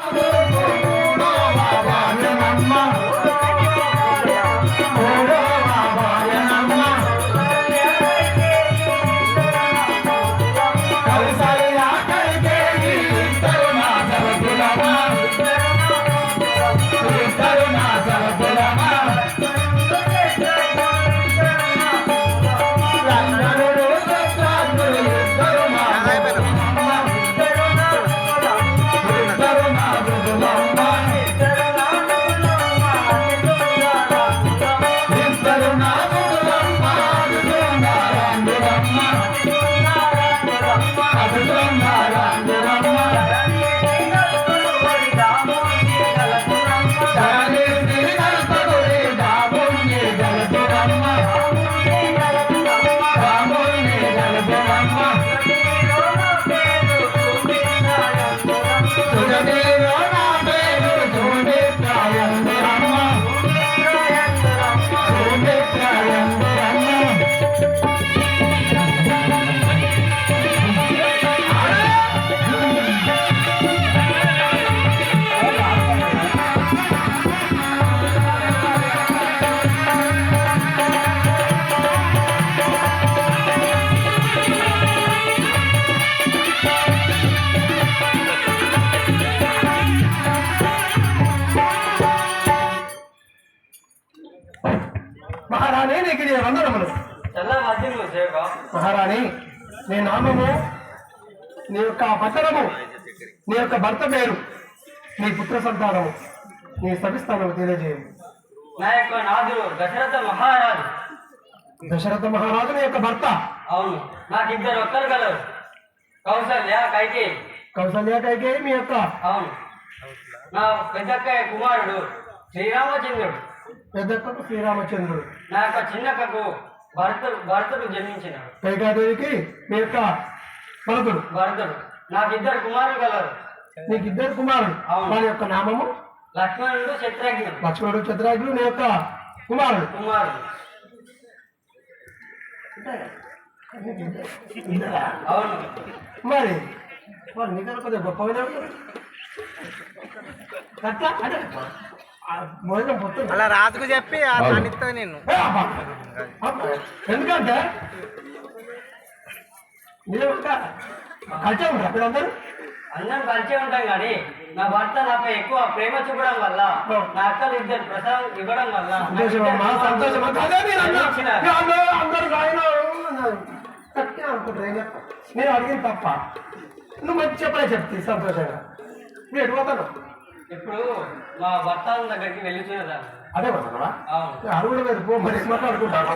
Yeah. Africa. మహారాణి నీకు నీ వందనములు. మహారాణి నీ నామము నీ యొక్క పట్టణము నీ యొక్క భర్త పేరు నీ పుత్ర సంతానము నీ సవిస్థానము తెలియజేయము నా యొక్క నాదుడు దశరథ మహారాజు దశరథ మహారాజు నీ యొక్క భర్త. అవును నాకు ఇద్దరు ఒక్కరు కలరు. కౌసల్య కైకి కౌసల్య కైకే మీ యొక్క అవును. నా పెద్దక్కయ్య కుమారుడు శ్రీరామచంద్రుడు. పెద్దక్కకు శ్రీరామచంద్రుడు. నా యొక్క చిన్నక్కకు భరతుడు భరతుడు జన్మించినాడు. కైకాదేవికి మీ యొక్క భరతుడు. భరతుడు. నాకు ఇద్దరు కుమారులు కలరు నీకు ఇద్దరు కుమారుడు అవును. వారి యొక్క నామము? లక్ష్మణుడు శత్రుఘ్నుడు లక్ష్మణుడు చంద్రాజుడు నీ యొక్క కుమారుడు. కుమారుడు. అవును. మరి వారు నీకన్నా కొద్దిగా గొప్పగా అట్లా అంటే అలా రాజుకు చెప్పి ఆ నానిస్తా నేను! ఎందుకంటే కలిసే ఉంటారు అందరూ? అందరం కలిసే ఉంటాం కానీ నా భర్త నాపై ఎక్కువ ప్రేమ చూపడం వల్ల నా అక్కలు ఇద్దరు ప్రసాదం ఇవ్వడం వల్ల నేను అడిగింది తప్ప. నువ్వు మంచి చెప్పలే చెప్తే సంతోషంగా. నువ్వు ఎటు పోతాను? ఇప్పుడు మా భర్త దగ్గరికి వెళ్ళిపోయినదాన్ని అదే అవును. అడుగుడు మీద పో మరి మాట్లాడుకుంటాను